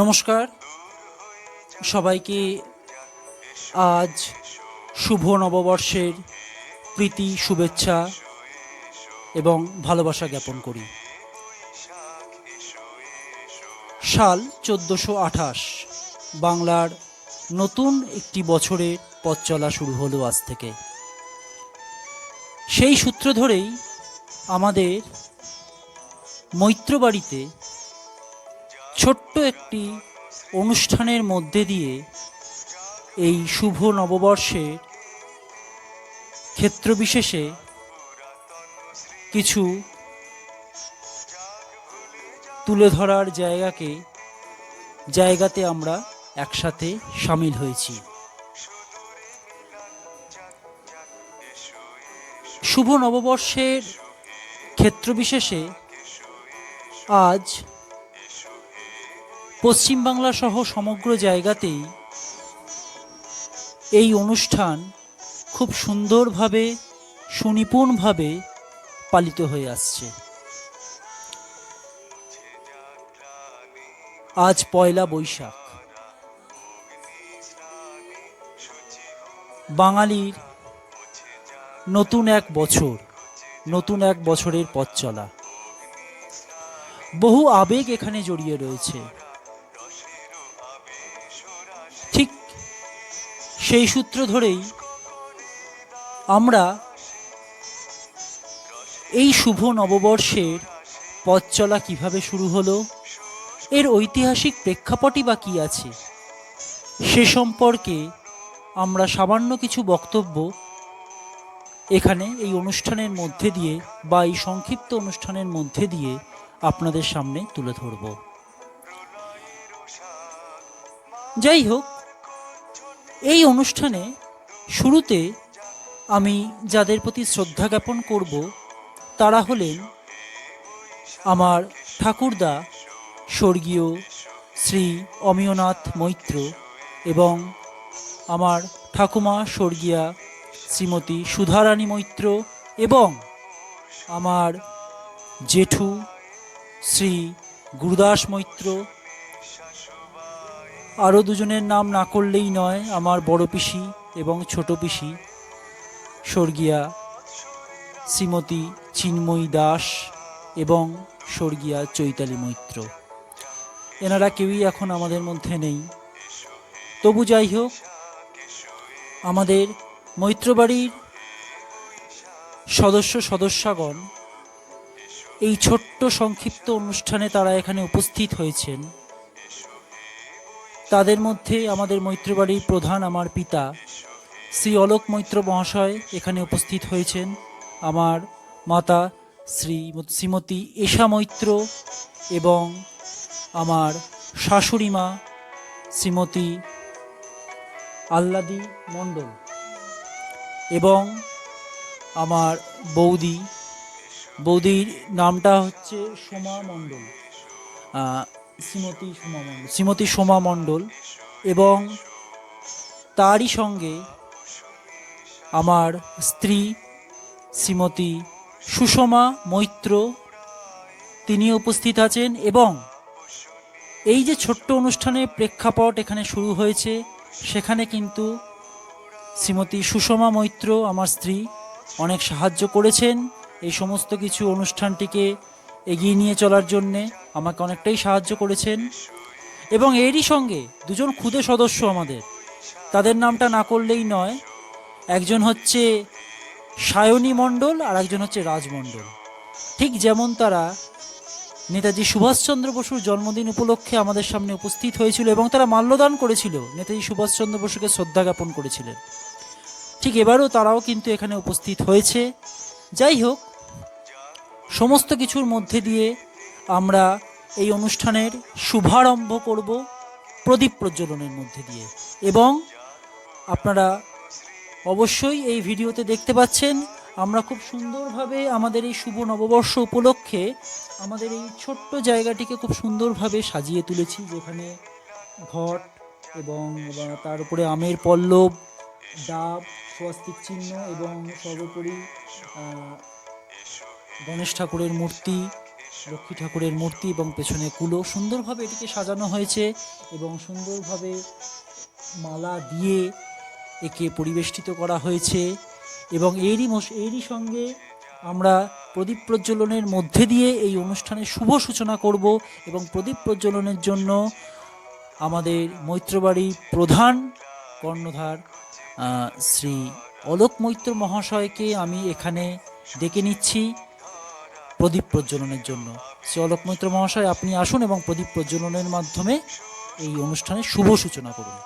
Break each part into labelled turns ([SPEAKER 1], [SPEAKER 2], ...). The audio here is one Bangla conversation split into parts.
[SPEAKER 1] নমস্কার। সবাইকে আজ শুভ নববর্ষের প্রীতি, শুভেচ্ছা এবং ভালোবাসা জ্ঞাপন করি। সাল চোদ্দোশো আঠাশ, বাংলার নতুন একটি বছরের পথ চলা শুরু হলো আজ থেকে। সেই সূত্র ধরেই আমাদের মৈত্রবাড়িতে ছোট্ট একটি অনুষ্ঠানের মধ্যে দিয়ে এই শুভ নববর্ষের ক্ষেত্রবিশেষে কিছু তুলে ধরার জায়গাকে জায়গাতে আমরা একসাথে সামিল হয়েছি। শুভ নববর্ষের ক্ষেত্রবিশেষে আজ পশ্চিমবাংলা সহ সমগ্র জায়গাতেই এই অনুষ্ঠান খুব সুন্দরভাবে, সুনিপুণভাবে পালিত হয়ে আসছে। আজ পয়লা বৈশাখ। বাঙালির নতুন এক বছর, নতুন এক বছরের পথ চলা। বহু আবেগ এখানে জড়িয়ে রয়েছে। সেই সূত্র ধরেই আমরা এই শুভ নববর্ষের পথ চলা কীভাবে শুরু হলো, এর ঐতিহাসিক প্রেক্ষাপটই বা কী আছে, সে সম্পর্কে আমরা সামান্য কিছু বক্তব্য এখানে এই অনুষ্ঠানের মধ্যে দিয়ে বা এই সংক্ষিপ্ত অনুষ্ঠানের মধ্যে দিয়ে আপনাদের সামনে তুলে ধরব। যাই হোক এই অনুষ্ঠানে শুরুতে আমি যাদের প্রতি শ্রদ্ধা জ্ঞাপন করব, তারা হলেন আমার ঠাকুরদা স্বর্গীয় শ্রী অমিয়নাথ মৈত্র এবং আমার ঠাকুমা স্বর্গীয়া শ্রীমতী সুধারানী মৈত্র এবং আমার জেঠু শ্রী গুরুদাস মৈত্র আরও দুজনের নাম না করলেই নয়, আমার বড় পিসি এবং ছোট পিসি, স্বর্গীয়া শ্রীমতী চিন্ময়ী দাস এবং স্বর্গীয়া চৈতালি মৈত্র। এনারা কেউই এখন আমাদের মধ্যে নেই। তবু যাই হোক, আমাদের মৈত্রবাড়ির সদস্য সদস্যাগণ এই ছোট্ট সংক্ষিপ্ত অনুষ্ঠানে তারা এখানে উপস্থিত হয়েছেন। তাদের মধ্যে আমাদের মৈত্রবাড়ির প্রধান আমার পিতা, শ্রী অলোক মৈত্র মহাশয় এখানে উপস্থিত হয়েছেন। আমার মাতা শ্রী শ্রীমতী এশা মৈত্র এবং আমার শাশুড়ি মা শ্রীমতী আল্লাদি মণ্ডল এবং আমার বৌদি। বৌদির নামটা হচ্ছে সোমা মণ্ডল। শ্রীমতী সোমা শ্রীমতী সোমা মণ্ডল এবং তারই সঙ্গে আমার স্ত্রী শ্রীমতী সুষমা মৈত্র, তিনি উপস্থিত আছেন এবং এই যে ছোট্ট অনুষ্ঠানের প্রেক্ষাপট এখানে শুরু হয়েছে, সেখানে কিন্তু শ্রীমতী সুষমা মৈত্র, আমার স্ত্রী, অনেক সাহায্য করেছেন এই সমস্ত কিছু অনুষ্ঠানটিকে এগিয়ে নিয়ে চলার জন্যে। আমাকে অনেকটাই সাহায্য করেছেন এবং এরই সঙ্গে দুজন ক্ষুদে সদস্য আমাদের। তাদের নামটা না করলেই নয়, একজন হচ্ছে সায়নী মণ্ডল আর একজন হচ্ছে রাজমণ্ডল ঠিক যেমন তারা নেতাজি সুভাষচন্দ্র বসুর জন্মদিন উপলক্ষে আমাদের সামনে উপস্থিত হয়েছিল এবং তারা মাল্যদান করেছিল, নেতাজি সুভাষচন্দ্র বসুকে শ্রদ্ধা জ্ঞাপন করেছিলেন। ঠিক এবারও তারাও কিন্তু এখানে উপস্থিত হয়েছে। যাই হোক, সমস্ত কিছুর মধ্যে দিয়ে আমরা এই অনুষ্ঠানের শুভারম্ভ করব প্রদীপ প্রজ্বলনের মধ্যে দিয়ে। এবং আপনারা অবশ্যই এই ভিডিওতে দেখতে পাচ্ছেন, আমরা খুব সুন্দরভাবে আমাদের এই শুভ নববর্ষ উপলক্ষে আমাদের এই ছোট্ট জায়গাটিকে খুব সুন্দরভাবে সাজিয়ে তুলেছি, যেখানে ঘট এবং তার উপরে আমের পল্লব, ডাব, স্বস্তিক চিহ্ন এবং সর্বোপরি গণেশ ঠাকুরের মূর্তি লক্ষ্মী ঠাকুরের মূর্তি এবং পেছনে কুলো সুন্দরভাবে এটিকে সাজানো হয়েছে এবং সুন্দরভাবে মালা দিয়ে একে পরিবেষ্টিত করা হয়েছে এবং এরই এরই সঙ্গে আমরা প্রদীপ প্রজ্বলনের মধ্যে দিয়ে এই অনুষ্ঠানের শুভ সূচনা করব এবং প্রদীপ প্রজ্বলনের জন্য আমাদের মৈত্রবাড়ির প্রধান কর্ণধার শ্রী অলোক মৈত্র মহাশয়কে আমি এখানে ডেকে নিচ্ছি। প্রদীপ প্রজ্বলনের জন্য। শ্রী অলোক মৈত্র মহাশয়, আপনি আসুন এবং প্রদীপ প্রজ্বলনের মাধ্যমে এই অনুষ্ঠানের শুভ সূচনা করুন।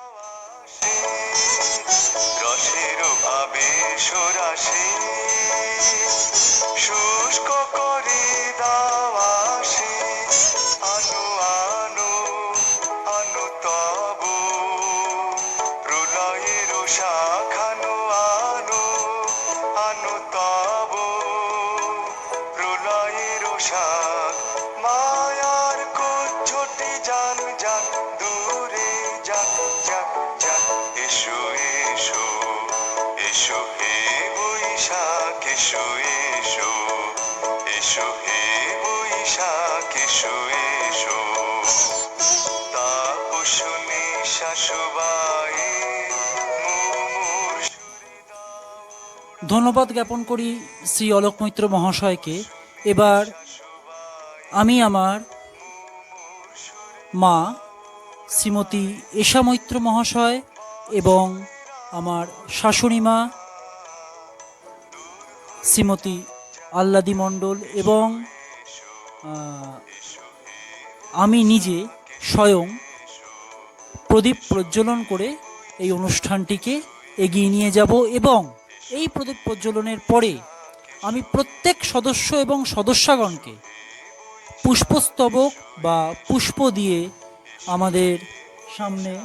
[SPEAKER 2] শুষ্ক
[SPEAKER 1] ধন্যবাদ জ্ঞাপন করি শ্রী অলোক মৈত্র মহাশয়কে। এবার আমি আমার মা শ্রীমতী এশা মৈত্র মহাশয় এবং আমার শাশুড়ি মা শ্রীমতী আল্লাদি মণ্ডল এবং আমি নিজে স্বয়ং প্রদীপ প্রজ্বলন করে এই অনুষ্ঠানটিকে এগিয়ে নিয়ে যাব এবং এই প্রদীপ প্রজ্বলনের পরে আমি প্রত্যেক সদস্য এবং সদস্যগণকে পুষ্পস্তবক বা পুষ্প দিয়ে আমাদের সামনে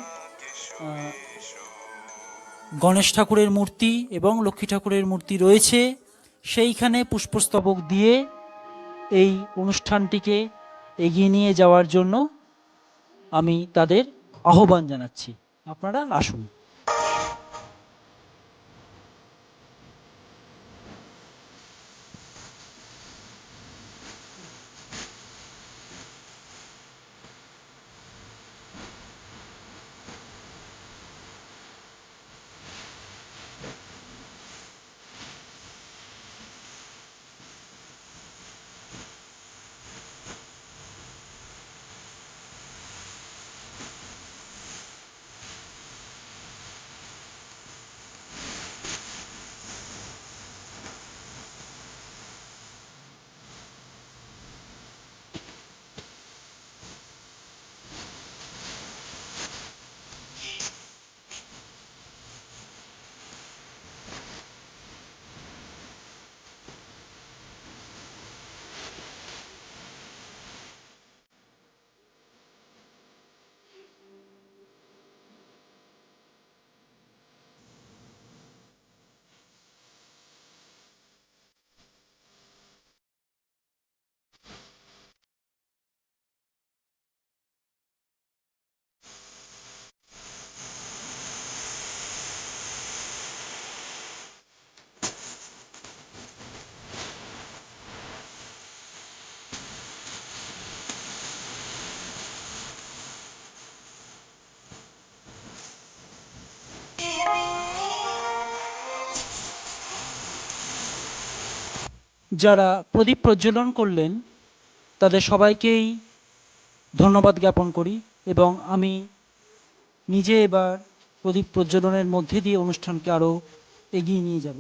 [SPEAKER 1] গণেশ ঠাকুরের মূর্তি এবং লক্ষ্মী ঠাকুরের মূর্তি রয়েছে। সেইখানে পুষ্পস্তবক দিয়ে এই অনুষ্ঠানটিকে এগিয়ে নিয়ে যাওয়ার জন্য আমি তাদের আহ্বান জানাচ্ছি। আপনারা আসুন। যারা প্রদীপ প্রজ্বলন করলেন, তাদের সবাইকেই ধন্যবাদ জ্ঞাপন করি এবং আমি নিজে এবার প্রদীপ প্রজ্বলনের মধ্যে দিয়ে অনুষ্ঠানকে আরও এগিয়ে নিয়ে যাব।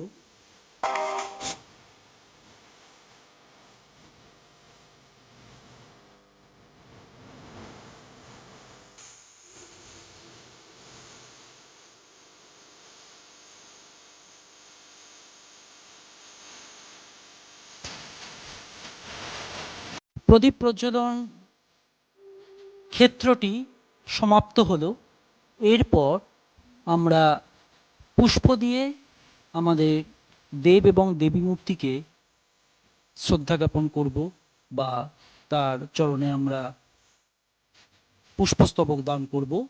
[SPEAKER 1] প্রদীপ প্রজ্বলন ক্ষেত্রটি সমাপ্ত হলো। এরপর আমরা পুষ্প দিয়ে আমাদের দেব এবং দেবী মূর্তিকে শ্রদ্ধা জ্ঞাপন করব বা তার চরণে আমরা পুষ্পস্তবক দান করব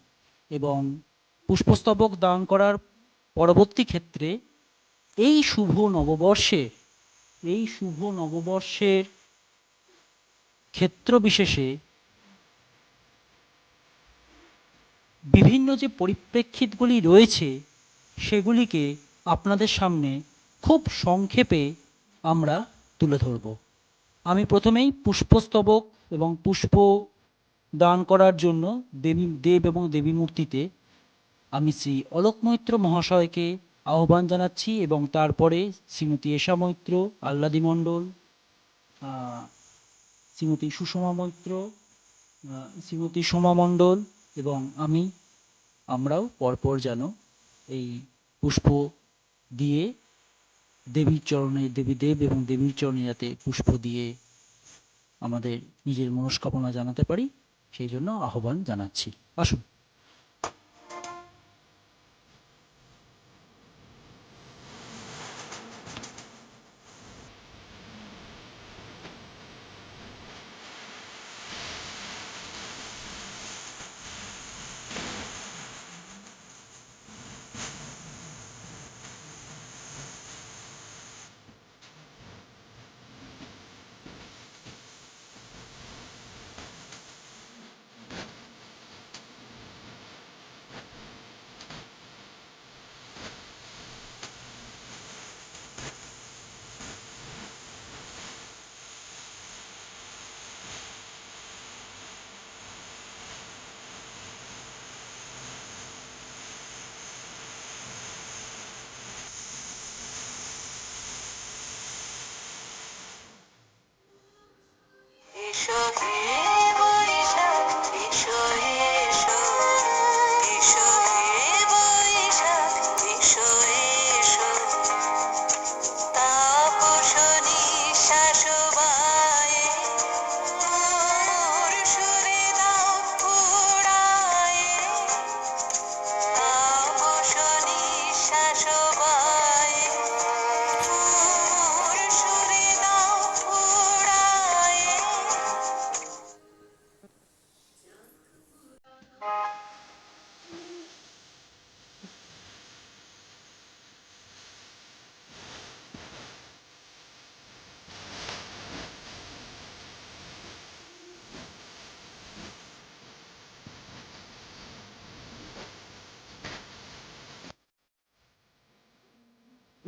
[SPEAKER 1] এবং পুষ্পস্তবক দান করার পরবর্তী ক্ষেত্রে এই শুভ নববর্ষে, এই শুভ নববর্ষের ক্ষেত্র বিশেষে বিভিন্ন যে পরিপ্রেক্ষিতগুলি রয়েছে, সেগুলিকে আপনাদের সামনে খুব সংক্ষেপে আমরা তুলে ধরব। আমি প্রথমেই পুষ্পস্তবক এবং পুষ্প দান করার জন্য দেবী, দেব এবং দেবী মূর্তিতে আমি শ্রী অলোক মৈত্র মহাশয়কে আহ্বান জানাচ্ছি এবং তারপরে শ্রীমতী এশা মৈত্র, আহ্লাদি মণ্ডল শ্রীমতী সুষমা মৈত্র শ্রীমতী সোমা মণ্ডল এবং আমি, আমরাও পরপর যেন এই পুষ্প দিয়ে দেবীর চরণে, দেবী দেব এবং দেবীর চরণে যাতে পুষ্প দিয়ে আমাদের নিজের মনস্কামনা জানাতে পারি, সেই জন্য আহ্বান জানাচ্ছি। আসুন।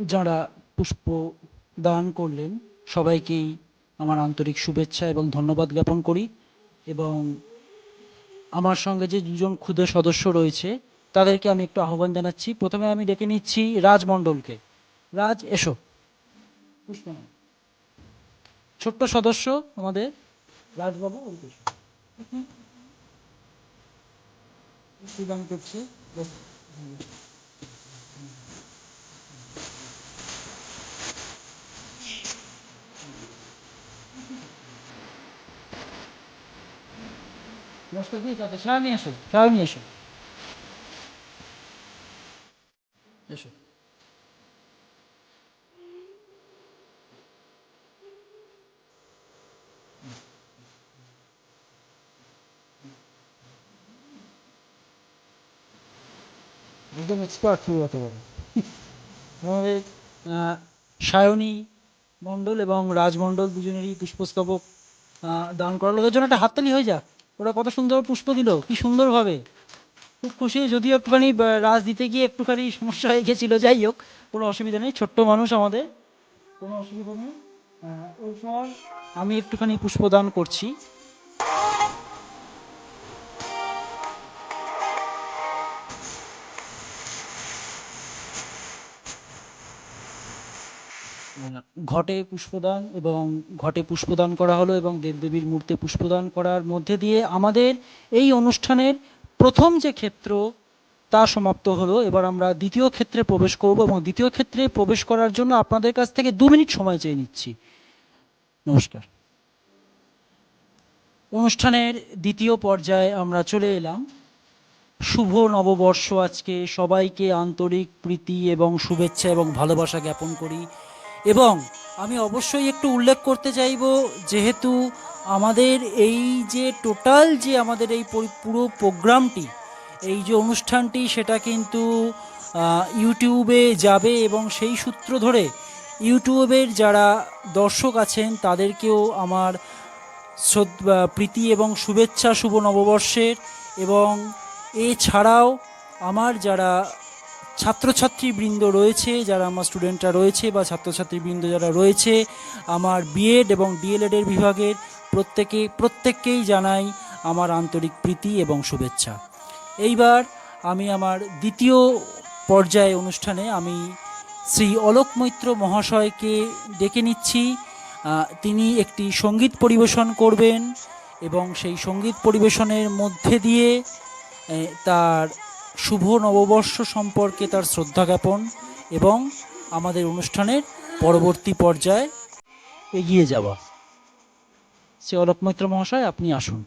[SPEAKER 1] যারা পুষ্প দান করলেন, সবাইকেই আমার আন্তরিক শুভেচ্ছা এবং ধন্যবাদ জ্ঞাপন করি এবং আমার সঙ্গে যে দুজন ক্ষুদে সদস্য রয়েছে, তাদেরকে আমি একটু আহ্বান জানাচ্ছি। প্রথমে আমি ডেকে নিচ্ছি রাজমণ্ডলকে। রাজ, এসো। ছোট্ট সদস্য আমাদের। রাজবাবু যাতে সারা নিয়ে এসো সারা নিয়ে এসো এসো একদম এক্সপার্ট শুরু হতে পারে সায়নী মণ্ডল এবং রাজমণ্ডল দুজনেরই পুষ্পস্তবক দান করালো। ওদের জন্য একটা হাততালি হয়ে যাক। ওরা কত সুন্দর পুষ্প দিল, কি সুন্দরভাবে। খুব খুশি, যদিও একটুখানি রাজ দিতে গিয়ে একটুখানি সমস্যা হয়ে গেছিল, যাই হোক, কোনো অসুবিধা নেই, ছোট্ট মানুষ আমাদের, কোনো অসুবিধা নেই। আমি একটুখানি পুষ্পদান করছি। ঘটে পুষ্পদান এবং ঘটে পুষ্পদান করা হলো এবং দেবদেবীর মূর্তি পুষ্পদান করার মধ্যে দিয়ে আমাদের এই অনুষ্ঠানের প্রথম যে ক্ষেত্র তা সমাপ্ত হলো। এবার আমরা দ্বিতীয় ক্ষেত্রে প্রবেশ করব এবং দ্বিতীয় ক্ষেত্রে প্রবেশ করার জন্য আপনাদের কাছ থেকে দু মিনিট সময় চেয়ে নিচ্ছি। নমস্কার। অনুষ্ঠানের দ্বিতীয় পর্যায়ে আমরা চলে এলাম। শুভ নববর্ষ আজকে। সবাইকে আন্তরিক প্রীতি এবং শুভেচ্ছা এবং ভালোবাসা জ্ঞাপন করি। এবং আমি অবশ্যই একটু উল্লেখ করতে চাইব যেহেতু আমাদের এই যে টোটাল যে আমাদের এই পুরো প্রোগ্রামটি, এই যে অনুষ্ঠানটি সেটা কিন্তু ইউটিউবে যাবে এবং সেই সূত্র ধরে ইউটিউবের যারা দর্শক আছেন তাদেরকেও আমার প্রীতি এবং শুভেচ্ছা শুভ নববর্ষের এবং এছাড়াও আমার যারা ছাত্রছাত্রীবৃন্দ রয়েছে, যারা আমার স্টুডেন্টরা রয়েছে বা ছাত্রছাত্রীবৃন্দ যারা রয়েছে, আমার বিএড এবং ডিএলএডের বিভাগের প্রত্যেকে, প্রত্যেককেই জানাই আমার আন্তরিক প্রীতি এবং শুভেচ্ছা। এইবার আমি আমার দ্বিতীয় পর্যায়ে অনুষ্ঠানে আমি শ্রী অলোক মৈত্র মহাশয়কে ডেকে নিচ্ছি। তিনি একটি সংগীত পরিবেশন করবেন এবং সেই সংগীত পরিবেশনের মধ্যে দিয়ে তার শুভ নববর্ষ সম্পর্কে তার শ্রদ্ধা জ্ঞাপন এবং আমাদের অনুষ্ঠানের পরবর্তী পর্যায়ে এগিয়ে যাওয়া। সে অলোক মৈত্র মহাশয়, আপনি আসুন।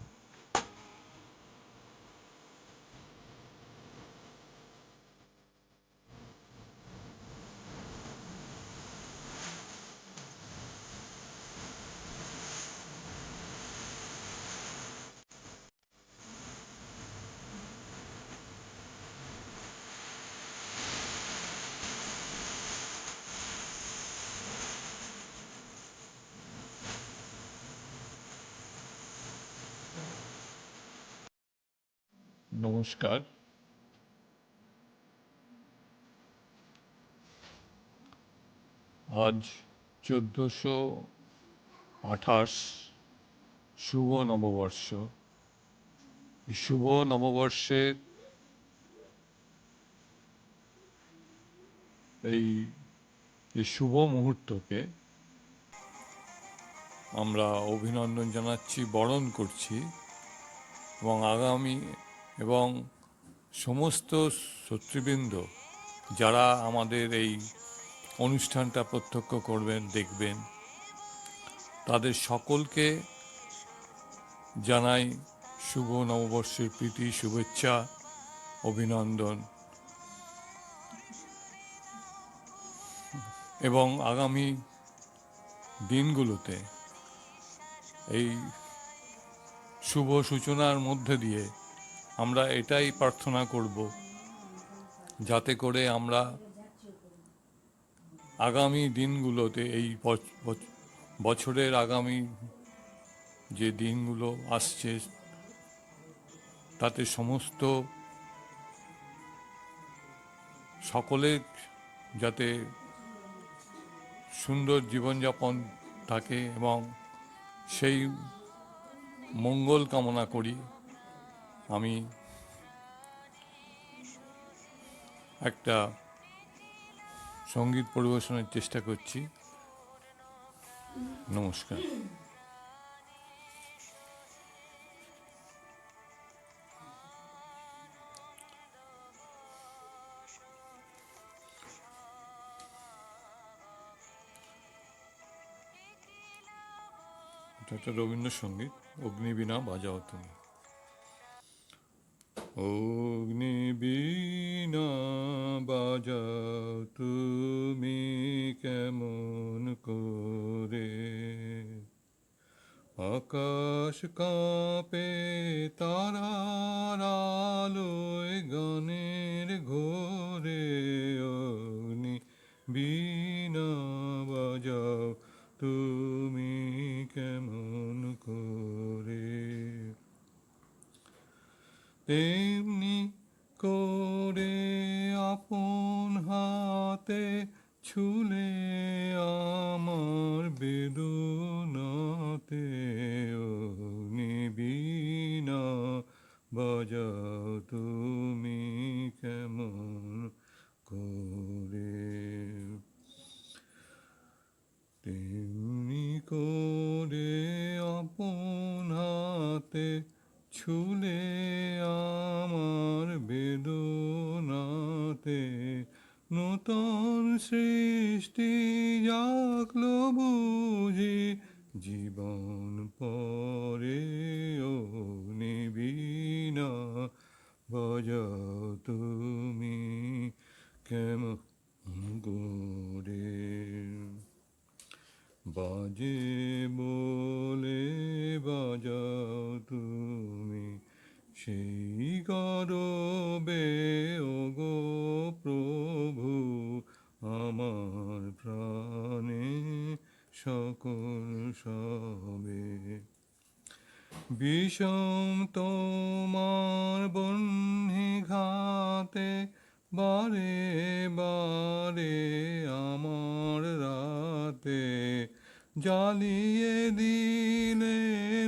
[SPEAKER 3] নমস্কার। আজ চোদ্দোশো আঠাশ শুভ নববর্ষ। শুভ নববর্ষের এই এই শুভ মুহূর্তকে আমরা অভিনন্দন জানাচ্ছি, বরণ করছি এবং আগামী এবং সমস্ত শত্রুবৃন্দ যারা আমাদের এই অনুষ্ঠানটা প্রত্যক্ষ করবেন, দেখবেন, তাদের সকলকে জানাই শুভ নববর্ষের প্রীতি, শুভেচ্ছা, অভিনন্দন। এবং আগামী দিনগুলোতে এই শুভ সূচনার মধ্যে দিয়ে আমরা এটাই প্রার্থনা করব যাতে করে আমরা আগামী দিনগুলোতে এই বছ- বছ- বছরের আগামী যে দিনগুলো আসছে, তাতে সমস্ত সকলের যাতে সুন্দর জীবনযাপন থাকে এবং সেই মঙ্গল কামনা করি। আমি একটা সংগীত পরিবেশনের চেষ্টা করছি। নমস্কার। এটা একটা রবীন্দ্রসঙ্গীত অগ্নিবীণা বাজাও তুমি। অগ্নিবীণা বাজাও তুমি কেমন করে? আকাশ কাঁপে, তারার আলোয় গানের ঘোরে, অগ্নি বীণা বাজাও তুমি কেমন করে? তেমনি করে আপন হাতে ছুলে আমার বেদনাতে নিবিনা বাজাও তুমি কেমন করে? তেমনি করে আপন হাতে ছুলে আমার বেদনাতে নূতন সৃষ্টি জাগলো বুঝি, জীবন পরে ও নিবিনা বাজাও তুমি কেমন করে? বাজে বলে বাজাও তুমি সেই গরবে ও গো প্রভু, আমার প্রাণে সকল সবে। বিষম তোমার বহ্নি ঘাতে, বারে বারে আমার রাতে জ্বালিয়ে দিলে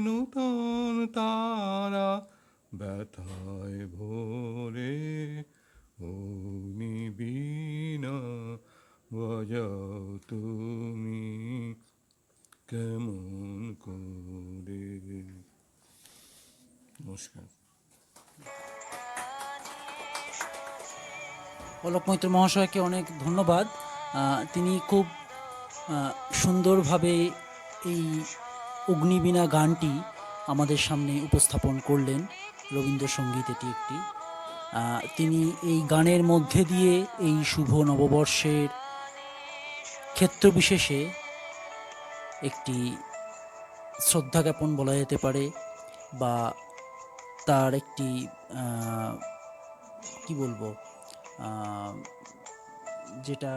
[SPEAKER 3] নূতন তারা ব্যথায় ভোরে অগ্নিবীণা বাজাও তুমি। কেমন করে? নমস্কার।
[SPEAKER 1] অলোক মৈত্র মহাশয়কে অনেক ধন্যবাদ। তিনি খুব সুন্দরভাবে এই অগ্নিবীণা গানটি আমাদের সামনে উপস্থাপন করলেন। রবীন্দ্রসঙ্গীত এটি একটি। তিনি এই গানের মধ্যে দিয়ে এই শুভ নববর্ষের ক্ষেত্র বিশেষে একটি শ্রদ্ধা জ্ঞাপন বলা যেতে পারে বা তার একটি কি বলব যেটা,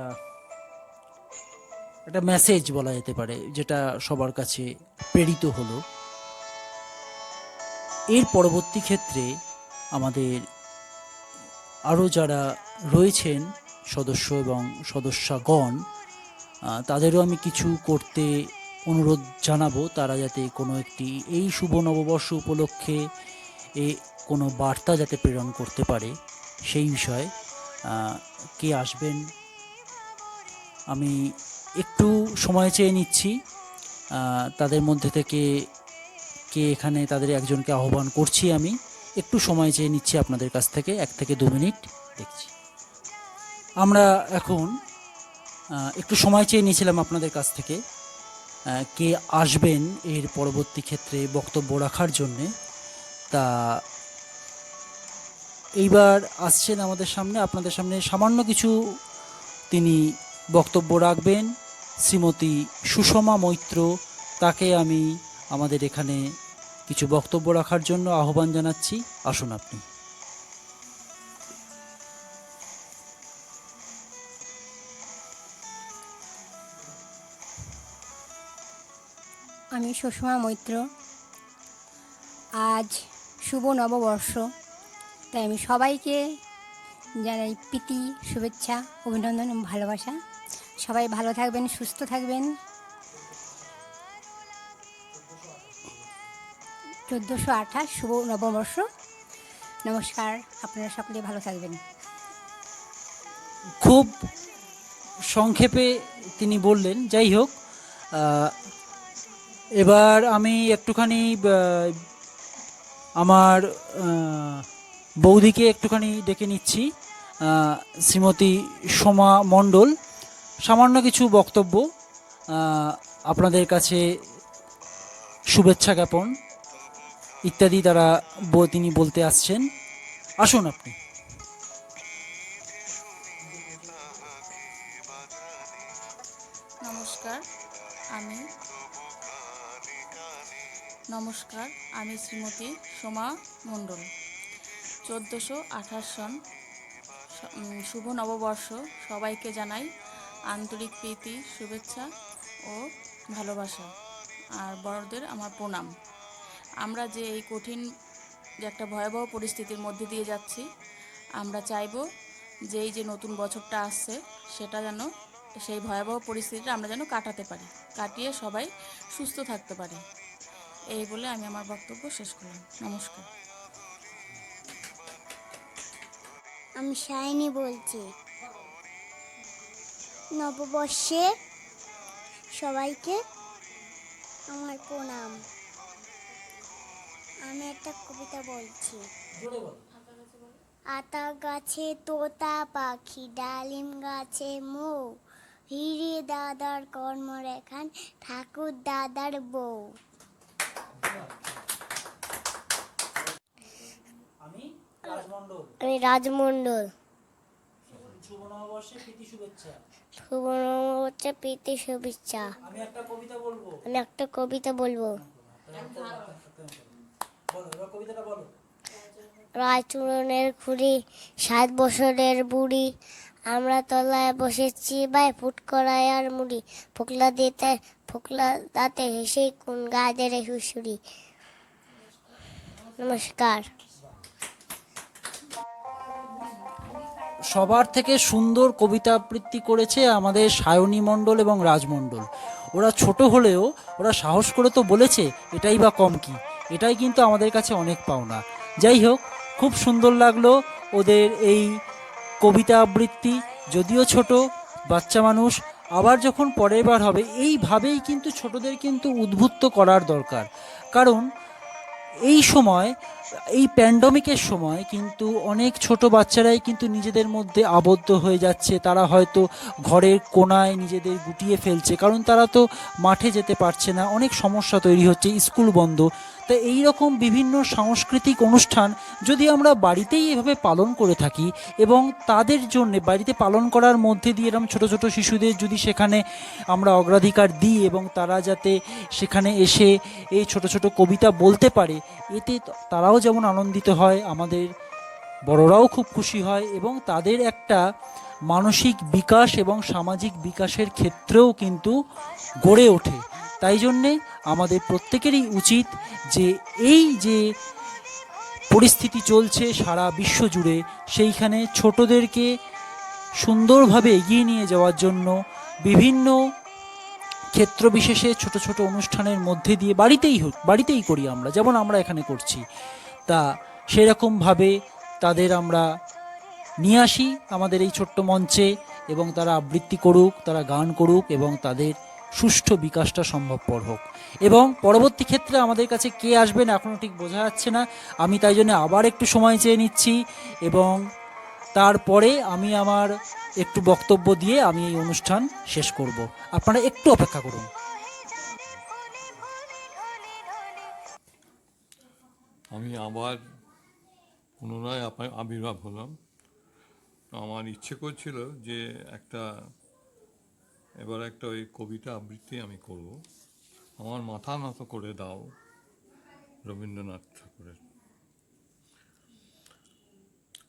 [SPEAKER 1] একটা মেসেজ বলা যেতে পারে, যেটা সবার কাছে প্রেরিত হলো। এর পরবর্তী ক্ষেত্রে আমাদের আরও যারা রয়েছেন সদস্য এবং সদস্যগণ তাদেরও আমি কিছু করতে অনুরোধ জানাব। তারা যাতে কোনো একটি এই শুভ নববর্ষ উপলক্ষে এ কোনো বার্তা যাতে প্রেরণ করতে পারে সেই বিষয়ে কে আসবেন, আমি একটু সময় চেয়ে নিচ্ছি। তাদের মধ্যে থেকে কে এখানে তাদের একজনকে আহ্বান করছি আমি। একটু সময় চেয়ে নিচ্ছি আপনাদের কাছ থেকে, এক থেকে দু মিনিট দেখছি। আমরা এখন একটু সময় চেয়ে নিয়েছিলাম আপনাদের কাছ থেকে কে আসবেন এর পরবর্তী ক্ষেত্রে বক্তব্য রাখার জন্যে। তা, এইবার আসছেন আমাদের সামনে, আপনাদের সামনে সামান্য কিছু তিনি বক্তব্য রাখবেন। শ্রীমতী সুষমা মৈত্র, তাকে আমি আমাদের এখানে কিছু বক্তব্য রাখার জন্য আহ্বান জানাচ্ছি। আসুন আপনি।
[SPEAKER 4] আমি সুষমা মৈত্র। আজ শুভ নববর্ষ, তাই আমি সবাইকে জানাই প্রীতি, শুভেচ্ছা, অভিনন্দন এবং ভালোবাসা। সবাই ভালো থাকবেন, সুস্থ থাকবেন। চোদ্দোশো আঠাশ শুভ নববর্ষ। নমস্কার, আপনারা সকলে ভালো থাকবেন।
[SPEAKER 1] খুব সংক্ষেপে তিনি বললেন, যাই হোক এবার আমি একটুখানি আমার বৌদিকে একটুখানি ডেকে নিচ্ছি শ্রীমতী সোমা মণ্ডল। সামান্য কিছু বক্তব্য আপনাদের কাছে শুভেচ্ছা জ্ঞাপন। ইত্যাদি তারা তিনি বলতে আসছেন। আসুন আপনি।
[SPEAKER 5] নমস্কার, আমি নমস্কার, আমি শ্রীমতী সোমা মণ্ডল। চোদ্দোশো আঠাশ সন শুভ নববর্ষ। সবাইকে জানাই আন্তরিক প্রীতি, শুভেচ্ছা ও ভালোবাসা। আর বড়দের আমার প্রণাম। আমরা যে এই কঠিন যে একটা ভয়াবহ পরিস্থিতির মধ্যে দিয়ে যাচ্ছি, আমরা চাইব যে এই যে নতুন বছরটা আসছে, সেটা যেন সেই ভয়াবহ পরিস্থিতিটা আমরা যেন কাটাতে পারি, কাটিয়ে সবাই সুস্থ থাকতে পারি। এই বলে আমি আমার বক্তব্য শেষ করলাম। নমস্কার।
[SPEAKER 6] আমি শাইনি বলছি। নববর্ষে সবাইকে আমার প্রণাম। আমি একটা কবিতা বলছি। আতা গাছে তোতা পাখি ডালিম গাছে মৌ হিরে দাদার কর্মরেখান ঠাকুর দাদার বউ।
[SPEAKER 1] আমি রাজমণ্ডল।
[SPEAKER 6] আমি
[SPEAKER 1] শুভ প্রীতি শুভেচ্ছা।
[SPEAKER 6] শুভ হচ্ছে প্রীতি শুভেচ্ছা।
[SPEAKER 1] আমি একটা কবিতা বলব।
[SPEAKER 6] আমি একটা কবিতা বলব।
[SPEAKER 1] কবিতাটা বলো।
[SPEAKER 6] রায়চূড়নের খুঁড়ি সাত বছরের বুড়ি। আমরা তলায় বসেছি ভাই ফুট করায় আর মুড়ি। ফোকলা দিতে ফোকলা দাঁতে হেসে কোন গাদের হুসুরি নমস্কার।
[SPEAKER 1] সবার থেকে সুন্দর কবিতা আবৃত্তি করেছে আমাদের সায়নী মণ্ডল এবং রাজমণ্ডল। ওরা ছোট হলেও ওরা সাহস করে তো বলেছে এটাই বা কম কি। এটাই কিন্তু আমাদের কাছে অনেক পাওনা। যাই হোক, খুব সুন্দর লাগল ওদের এই কবিতা আবৃত্তি। যদিও ছোট, বাচ্চা মানুষ, আবার যখন পরের বার হবে, এইভাবেই কিন্তু ছোটদের কিন্তু উদ্বুদ্ধ করার দরকার। কারণ এই সময়, এই প্যান্ডমিকের সময় কিন্তু অনেক ছোট বাচ্চারাই কিন্তু নিজেদের মধ্যে আবদ্ধ হয়ে যাচ্ছে। তারা হয়তো ঘরের কোনায় নিজেদের গুটিয়ে ফেলছে, কারণ তারা তো মাঠে যেতে পারছে না। অনেক সমস্যা তৈরি হচ্ছে, স্কুল বন্ধ। তো এই রকম বিভিন্ন সাংস্কৃতিক অনুষ্ঠান যদি আমরা বাড়িতেই এভাবে পালন করে থাকি এবং তাদের জন্য বাড়িতে পালন করার মধ্যে দিয়ে এরকম ছোট ছোট শিশুদের যদি সেখানে আমরা অগ্রাধিকার দিই এবং তারা যাতে সেখানে এসে এই ছোট ছোট কবিতা বলতে পারে, এতে তারাও যেমন আনন্দিত হয়, আমাদের বড়রাও খুব খুশি হয় এবং তাদের একটা মানসিক বিকাশ এবং সামাজিক বিকাশের ক্ষেত্রেও কিন্তু গড়ে ওঠে। তাই জন্যে আমাদের প্রত্যেকেরই উচিত যে এই যে পরিস্থিতি চলছে সারা বিশ্ব জুড়ে, সেইখানে ছোটদেরকে সুন্দরভাবে এগিয়ে নিয়ে যাওয়ার জন্য বিভিন্ন ক্ষেত্র বিশেষে ছোট ছোট অনুষ্ঠানের মধ্যে দিয়ে বাড়িতেই হোক, বাড়িতেই করি আমরা, যেমন আমরা এখানে করছি। তা সেরকমভাবে তাদের আমরা নিয়ে আসি আমাদের এই ছোট্ট মঞ্চে এবং তারা আবৃত্তি করুক, তারা গান করুক এবং তাদের সুষ্ঠু বিকাশটা সম্ভবপর হোক। এবং পরবর্তী ক্ষেত্রে আমাদের কাছে কে আসবেন এখনও ঠিক বোঝা যাচ্ছে না। আমি তাই জন্য আবার একটু সময় চেয়ে নিচ্ছি এবং তারপরে আমি আমার একটু বক্তব্য দিয়ে আমি এই অনুষ্ঠান শেষ করব। আপনারা একটু অপেক্ষা করুন।
[SPEAKER 3] আমি আবার পুনরায় আবির্ভাব হলাম। আমার ইচ্ছে করছিল যে একটা এবার একটা ওই কবিতা আবৃত্তি আমি করব। আমার মাথা নত করে দাও রবীন্দ্রনাথ ঠাকুরের।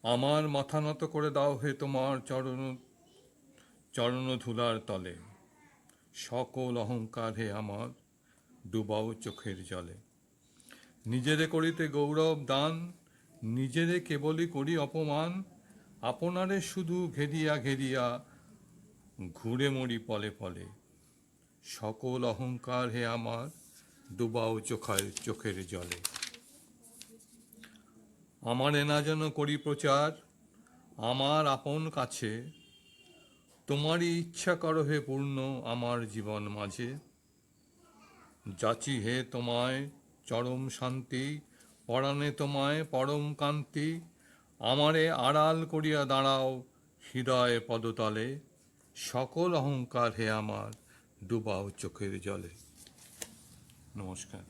[SPEAKER 3] আমার মাথা নত করে দাও হে তোমার চরণ চরণ ধুলার তলে। সকল অহংকার হে আমার, ডুবাও চোখের জলে। নিজেরে করিতে গৌরব দান, নিজেরে কেবলই করি অপমান। আপনারে শুধু ঘেরিয়া ঘেরিয়া ঘুরে মরি পলে পলে। সকল অহংকার হে আমার, ডুবাও চোখের চোখের জলে। আমার এনা যেন করি প্রচার, আমার আপন কাছে। তোমারই ইচ্ছা করো হে পূর্ণ আমার জীবন মাঝে। যাচি হে তোমায় চরম শান্তি, পরাণে তোমায় পরম কান্তি। আমারে আড়াল করিয়া দাঁড়াও হৃদয় পদতলে। সকল অহংকার হে আমার ডুবাও চোখের জলে। নমস্কার।